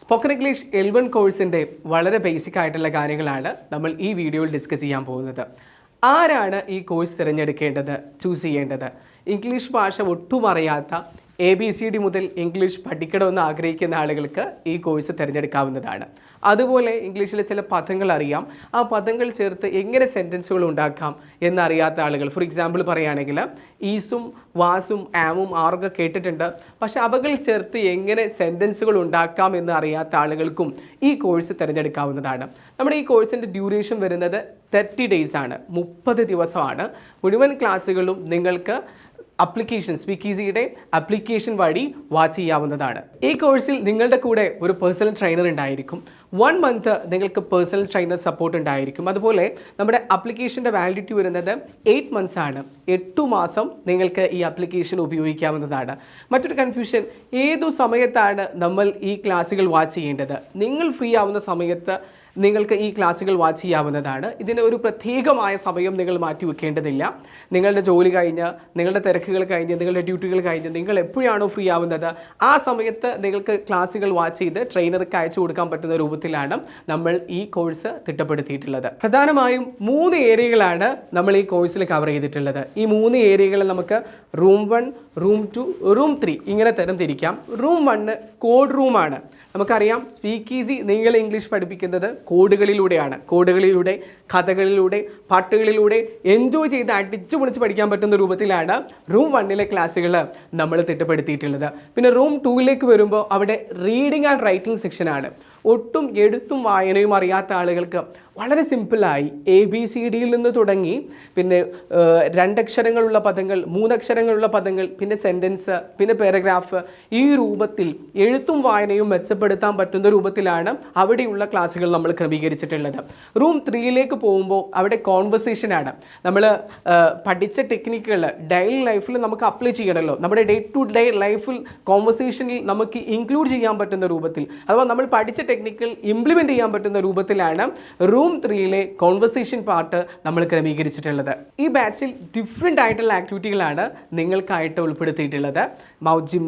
Spoken English L one കോഴ്സിന്റെ വളരെ basic ആയിട്ടുള്ള കാര്യങ്ങളാണ് നമ്മൾ ഈ വീഡിയോയിൽ ഡിസ്കസ് ചെയ്യാൻ പോകുന്നത്. ആരാണ് ഈ കോഴ്സ് തിരഞ്ഞെടുക്കേണ്ടത് ചൂസ് ചെയ്യേണ്ടത്? ഇംഗ്ലീഷ് ഭാഷ ഒട്ടും അറിയാത്ത എ ബി സി ഡി മുതൽ ഇംഗ്ലീഷ് പഠിക്കണമെന്ന് ആഗ്രഹിക്കുന്ന ആളുകൾക്ക് ഈ കോഴ്സ് തിരഞ്ഞെടുക്കാവുന്നതാണ്. അതുപോലെ ഇംഗ്ലീഷിലെ ചില പദങ്ങൾ അറിയാം. ആ പദങ്ങൾ ചേർത്ത് എങ്ങനെ സെന്റൻസുകൾ ഉണ്ടാക്കാം എന്നറിയാത്ത ആളുകൾ ഫോർ എക്സാമ്പിൾ പറയുകയാണെങ്കിൽ ഈസും വാസും ആമും ആറൊക്കെ കേട്ടിട്ടുണ്ട്. പക്ഷേ അവകൾ ചേർത്ത് എങ്ങനെ സെന്റൻസുകൾ ഉണ്ടാക്കാം എന്ന് അറിയാത്ത ആളുകൾക്കും ഈ കോഴ്സ് തിരഞ്ഞെടുക്കാവുന്നതാണ്. നമ്മുടെ ഈ കോഴ്സിന്റെ ഡ്യൂറേഷൻ വരുന്നത് തേർട്ടി ഡേയ്സ് ആണ്. മുപ്പത് ദിവസമാണ്. മുഴുവൻ ക്ലാസ്സുകളും നിങ്ങൾക്ക് അപ്ലിക്കേഷൻ സ്പീക്കീസിയുടെ അപ്ലിക്കേഷൻ വഴി വാച്ച് ചെയ്യാവുന്നതാണ്. ഈ കോഴ്സിൽ നിങ്ങളുടെ കൂടെ ഒരു പേഴ്സണൽ ട്രെയിനർ ഉണ്ടായിരിക്കും. വൺ മന്ത് നിങ്ങൾക്ക് പേഴ്സണൽ ട്രെയിനർ സപ്പോർട്ട് ഉണ്ടായിരിക്കും. അതുപോലെ നമ്മുടെ അപ്ലിക്കേഷന്റെ വാലിഡിറ്റി വരുന്നത് എയ്റ്റ് മന്ത്സ് ആണ്. എട്ടു മാസം നിങ്ങൾക്ക് ഈ അപ്ലിക്കേഷൻ ഉപയോഗിക്കാവുന്നതാണ്. മറ്റൊരു കൺഫ്യൂഷൻ ഏതു സമയത്താണ് നമ്മൾ ഈ ക്ലാസ്സുകൾ വാച്ച് ചെയ്യേണ്ടത്? നിങ്ങൾ ഫ്രീ ആവുന്ന സമയത്ത് നിങ്ങൾക്ക് ഈ ക്ലാസ്സുകൾ വാച്ച് ചെയ്യാവുന്നതാണ്. ഇതിന് ഒരു പ്രത്യേകമായ സമയം നിങ്ങൾ മാറ്റി വെക്കേണ്ടതില്ല. നിങ്ങളുടെ ജോലി കഴിഞ്ഞ് നിങ്ങളുടെ തിരക്കുകൾ കഴിഞ്ഞ് നിങ്ങളുടെ ഡ്യൂട്ടികൾ കഴിഞ്ഞ് നിങ്ങൾ എപ്പോഴാണോ ഫ്രീ ആവുന്നത് ആ സമയത്ത് നിങ്ങൾക്ക് ക്ലാസ്സുകൾ വാച്ച് ചെയ്ത് ട്രെയിനർക്ക് അയച്ചു കൊടുക്കാൻ പറ്റുന്ന രൂപത്തിലാണ് നമ്മൾ ഈ കോഴ്സ് തിട്ടപ്പെടുത്തിയിട്ടുള്ളത്. പ്രധാനമായും മൂന്ന് ഏരിയകളാണ് നമ്മൾ ഈ കോഴ്സിൽ കവർ ചെയ്തിട്ടുള്ളത്. ഈ മൂന്ന് ഏരിയകൾ നമുക്ക് room one room two room three ഇങ്ങനെ തരം തിരിക്കാം റൂം വണ്ണ് കോഡ് റൂമാണ്. നമുക്കറിയാം സ്പീക്ക് ഈസി നിങ്ങൾ ഇംഗ്ലീഷ് പഠിപ്പിക്കുന്നത് കോഡുകളിലൂടെയാണ്. കോഡുകളിലൂടെ കഥകളിലൂടെ പാട്ടുകളിലൂടെ എൻജോയ് ചെയ്ത് അടിച്ചു പൊളിച്ച് പഠിക്കാൻ പറ്റുന്ന രൂപത്തിലാണ് റൂം വണ്ണിലെ ക്ലാസ്സുകൾ നമ്മൾ തിട്ടപ്പെടുത്തിയിട്ടുള്ളത്. പിന്നെ റൂം ടൂവിലേക്ക് വരുമ്പോൾ അവിടെ റീഡിംഗ് ആൻഡ് റൈറ്റിംഗ് സെക്ഷനാണ് ഒട്ടും എഴുത്തും വായനയും അറിയാത്ത ആളുകൾക്ക് വളരെ സിമ്പിളായി എ ബി സി ഡിയിൽ നിന്ന് തുടങ്ങി പിന്നെ രണ്ടക്ഷരങ്ങളുള്ള പദങ്ങൾ മൂന്നക്ഷരങ്ങളുള്ള പദങ്ങൾ പിന്നെ സെന്റൻസ് പിന്നെ പാരഗ്രാഫ് ഈ രൂപത്തിൽ എഴുത്തും വായനയും മെച്ചപ്പെടുത്താൻ പറ്റുന്ന രൂപത്തിലാണ് അവിടെയുള്ള ക്ലാസ്സുകൾ നമ്മൾ ക്രമീകരിച്ചിട്ടുള്ളത്. റൂം ത്രീയിലേക്ക് പോകുമ്പോൾ അവിടെ കോൺവെർസേഷനാണ് നമ്മൾ പഠിച്ച ടെക്നിക്കുകൾ ഡെയിലി ലൈഫിൽ നമുക്ക് അപ്ലൈ ചെയ്യണമല്ലോ നമ്മുടെ ഡേ ടു ഡേ ലൈഫിൽ കോൺവെർസേഷനിൽ നമുക്ക് ഇൻക്ലൂഡ് ചെയ്യാൻ പറ്റുന്ന രൂപത്തിൽ അഥവാ നമ്മൾ പഠിച്ച ടെക്നിക്കൽ ഇംപ്ലിമെന്റ് ചെയ്യാൻ പറ്റുന്ന രൂപത്തിലാണ് റൂം ത്രീയിലെ കോൺവെർസേഷൻ പാർട്ട് നമ്മൾ ക്രമീകരിച്ചിട്ടുള്ളത്. ഈ ബാച്ചിൽ ഡിഫറെന്റ് ആയിട്ടുള്ള ആക്ടിവിറ്റികളാണ് നിങ്ങൾക്കായിട്ട് ഉൾപ്പെടുത്തിയിട്ടുള്ളത്. Gym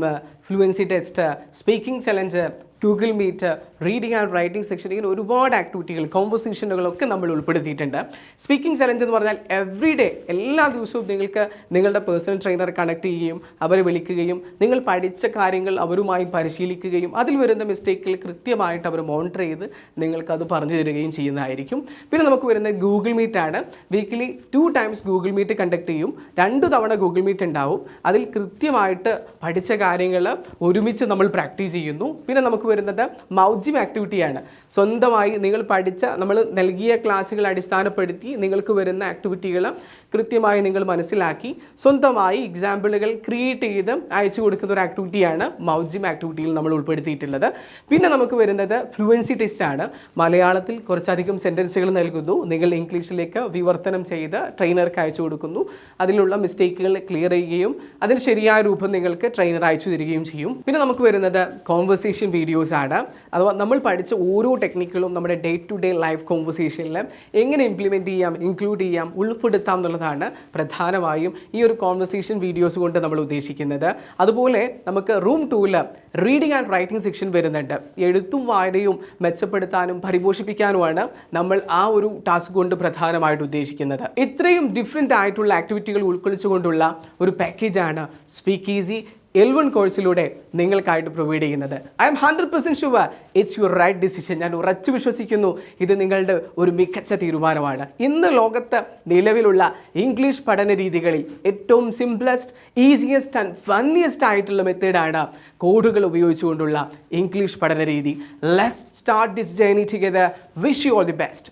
fluency test speaking challenge Google Meet reading and writing section ഇങ്ങനെ ഒരുപാട് ആക്ടിവിറ്റികൾ കോമ്പോസിഷനുകളൊക്കെ നമ്മൾ ഉൾപ്പെടുത്തിയിട്ടുണ്ട്. സ്പീക്കിംഗ് ചലഞ്ച് എന്ന് പറഞ്ഞാൽ എവറി ഡേ എല്ലാ ദിവസവും നിങ്ങൾക്ക് നിങ്ങളുടെ പേഴ്സണൽ ട്രെയിനർ കണക്ട് ചെയ്യുകയും അവരെ വിളിക്കുകയും നിങ്ങൾ പഠിച്ച കാര്യങ്ങൾ അവരുമായി പരിശീലിക്കുകയും അതിൽ വരുന്ന മിസ്റ്റേക്കിൽ കൃത്യമായിട്ട് അവർ മോണിറ്റർ ചെയ്ത് നിങ്ങൾക്ക് അത് പറഞ്ഞു തരികയും ചെയ്യുന്നതായിരിക്കും. പിന്നെ നമുക്ക് വരുന്ന ഗൂഗിൾ മീറ്റ് ആണ്. Weekly two times Google Meet conduct ചെയ്യും. രണ്ട് തവണ ഗൂഗിൾ മീറ്റ് ഉണ്ടാവും. അതിൽ കൃത്യമായിട്ട് പഠിച്ച കാര്യങ്ങൾ ഒരുമിച്ച് നമ്മൾ പ്രാക്ടീസ് ചെയ്യുന്നു. പിന്നെ നമുക്ക് വരുന്നത് മൗജിം ആക്ടിവിറ്റിയാണ്. സ്വന്തമായി നിങ്ങൾ പഠിച്ച നമ്മൾ നൽകിയ ക്ലാസ്സുകൾ അടിസ്ഥാനപ്പെടുത്തി നിങ്ങൾക്ക് വരുന്ന ആക്ടിവിറ്റികൾ കൃത്യമായി നിങ്ങൾ മനസ്സിലാക്കി സ്വന്തമായി എക്സാമ്പിളുകൾ ക്രിയേറ്റ് ചെയ്ത് അയച്ചു കൊടുക്കുന്ന ഒരു ആക്ടിവിറ്റിയാണ് മൗജിം ആക്ടിവിറ്റിയിൽ നമ്മൾ ഉൾപ്പെടുത്തിയിട്ടുള്ളത്. പിന്നെ നമുക്ക് വരുന്നത് ഫ്ലുവൻസി ടെസ്റ്റ് ആണ്. മലയാളത്തിൽ കുറച്ചധികം സെന്റൻസുകൾ നൽകുന്നു. നിങ്ങൾ ഇംഗ്ലീഷിലേക്ക് വിവർത്തനം ചെയ്ത് ട്രെയിനർക്ക് അയച്ചു കൊടുക്കുന്നു. അതിലുള്ള മിസ്റ്റേക്കുകൾ ക്ലിയർ ചെയ്യുകയും അതിന് ശരിയായ രൂപം നിങ്ങൾക്ക് ട്രെയിനർ അയച്ചു തരികയും ചെയ്യും. പിന്നെ നമുക്ക് വരുന്നത് കോൺവെർസേഷൻ വീഡിയോസ് ആണ്. അഥവാ നമ്മൾ പഠിച്ച ഓരോ ടെക്നിക്കുകളും നമ്മുടെ ഡേ ടു ഡേ ലൈഫ് കോൺവെർസേഷനിൽ എങ്ങനെ ഇംപ്ലിമെന്റ് ചെയ്യാം ഇൻക്ലൂഡ് ചെയ്യാം ഉൾപ്പെടുത്താം എന്നുള്ളതാണ് പ്രധാനമായും ഈ ഒരു കോൺവെർസേഷൻ വീഡിയോസ് കൊണ്ട് നമ്മൾ ഉദ്ദേശിക്കുന്നത്. അതുപോലെ നമുക്ക് റൂം ടൂവിൽ റീഡിംഗ് ആൻഡ് റൈറ്റിംഗ് സെക്ഷൻ വരുന്നുണ്ട്. എഴുത്തും വായനയും മെച്ചപ്പെടുത്താനും പരിപോഷിപ്പിക്കാനുമാണ് നമ്മൾ ആ ഒരു ടാസ്ക് കൊണ്ട് പ്രധാനമായിട്ട് ഉദ്ദേശിക്കുന്നത്. ഇത്രയും ഡിഫറെന്റ് ആയിട്ടുള്ള ആക്ടിവിറ്റികൾ ഉൾക്കൊള്ളിച്ചുകൊണ്ടുള്ള ഒരു പാക്കേജാണ് സ്പീക്ക് ഈസി എൽ വൺ കോഴ്സിലൂടെ നിങ്ങൾക്കായിട്ട് പ്രൊവൈഡ് ചെയ്യുന്നത്. I'm hundred percent sure it's your right decision ഞാൻ ഉറച്ചു വിശ്വസിക്കുന്നു. ഇത് നിങ്ങളുടെ ഒരു മികച്ച തീരുമാനമാണ്. ഇന്ന് ലോകത്ത് നിലവിലുള്ള ഇംഗ്ലീഷ് പഠന രീതികളിൽ ഏറ്റവും സിംപ്ലസ്റ്റ് ഈസിയസ്റ്റ് ആൻഡ് ഫണ്ണിയസ്റ്റ് ആയിട്ടുള്ള മെത്തേഡാണ് കോഡുകൾ ഉപയോഗിച്ചുകൊണ്ടുള്ള ഇംഗ്ലീഷ് പഠന രീതി. Let start this journey together wish you all the best